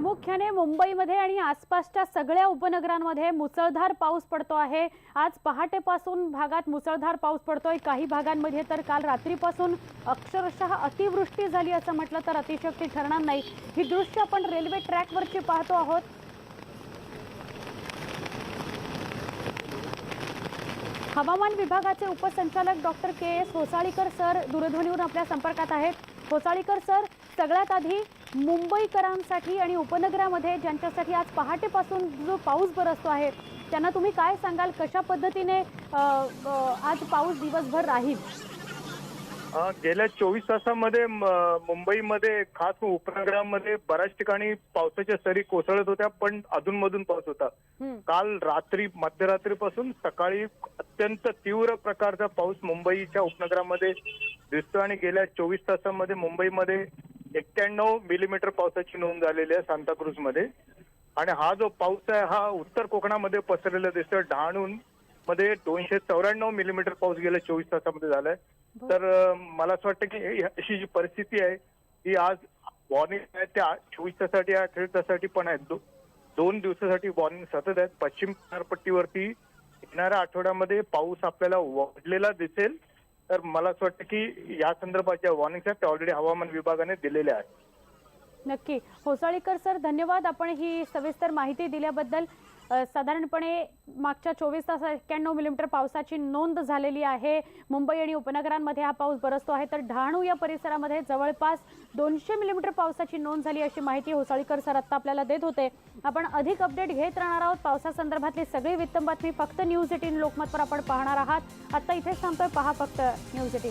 प्रामुख्याने मुंबईमध्ये आणि आसपासच्या सगळ्या उपनगरांमध्ये मुसळधार पाऊस पडतो आहे. आज पहाटेपासून भागात मुसळधार पाऊस पडतोय. काही भागांमध्ये तर काल रात्रीपासून अक्षरशः अतिवृष्टी झाली असं म्हटलं तर अतिशक्ती ठरणार नाही. ही दृश्य आपण रेल्वे ट्रॅकवरची पाहतो आहोत. हवामान विभागाचे उपसंचालक doctor K S Hosalikar sir दूरध्वनीवरून आपल्या संपर्कात आहेत. होसाळीकर सर सगळ्यात आधी मुंबईकरांसाठी आणि उपनगरामध्ये ज्यांच्यासाठी आज पहाटेपासून जो पाऊस बरसतो आहे त्यांना तुम्ही काय सांगाल? कशा पद्धतीने आज पाऊस दिवसभर राहील? गेल्या चोवीस तासामध्ये मुंबईमध्ये खास उपनगरामध्ये बऱ्याच ठिकाणी पावसाच्या सरी कोसळत होत्या पण अधूनमधून पाऊस होता. काल रात्री मध्यरात्रीपासून सकाळी अत्यंत तीव्र प्रकारचा पाऊस मुंबईच्या उपनगरामध्ये दिसतो आणि गेल्या चोवीस तासामध्ये मुंबईमध्ये एक्क्याण्णव मिलीमीटर पावसाची नोंद झालेली आहे सांताक्रूजमध्ये. आणि हा जो पाऊस आहे हा उत्तर कोकणामध्ये पसरलेला दिसतोय. डहाणून मध्ये दोनशे चौऱ्याण्णव मिलीमीटर पाऊस गेल्या चोवीस तासामध्ये झालाय. तर मला असं वाटतं की अशी जी परिस्थिती आहे ही आज वॉर्निंग आहे. त्या चोवीस तासासाठी अठ्ठावीस तासासाठी पण आहेत. दो- दोन दिवसासाठी वॉर्निंग सतत आहेत. पश्चिम किनारपट्टीवरती येणाऱ्या आठवड्यामध्ये पाऊस आपल्याला वाढलेला दिसेल. तर मला असं वाटतं की या संदर्भात ज्या वॉर्निंग्स आहेत त्या ऑलरेडी हवामान विभागाने दिलेल्या आहेत. नक्की. होसाळीकर सर धन्यवाद. आपण ही सविस्तर माहिती दिल्याबद्दल साधारणपणे मागच्या चोवीस तास एक्क्याण्णव मिलीमीटर पावसाची नोंद झालेली आहे. मुंबई आणि उपनगरांमध्ये हा पाऊस बरसतो आहे. तर डहाणू या परिसरामध्ये जवळपास दोनशे मिलीमीटर पावसाची नोंद झाली अशी माहिती होसाळीकर सर आत्ता आपल्याला देत होते. आपण अधिक अपडेट घेत राहणार आहोत. पावसासंदर्भातली सगळी वित्तम बातमी फक्त न्यूज एटीन लोकमतवर आपण पाहणार आहात. आत्ता इथेच थांबतोय. पहा फक्त न्यूज एटीन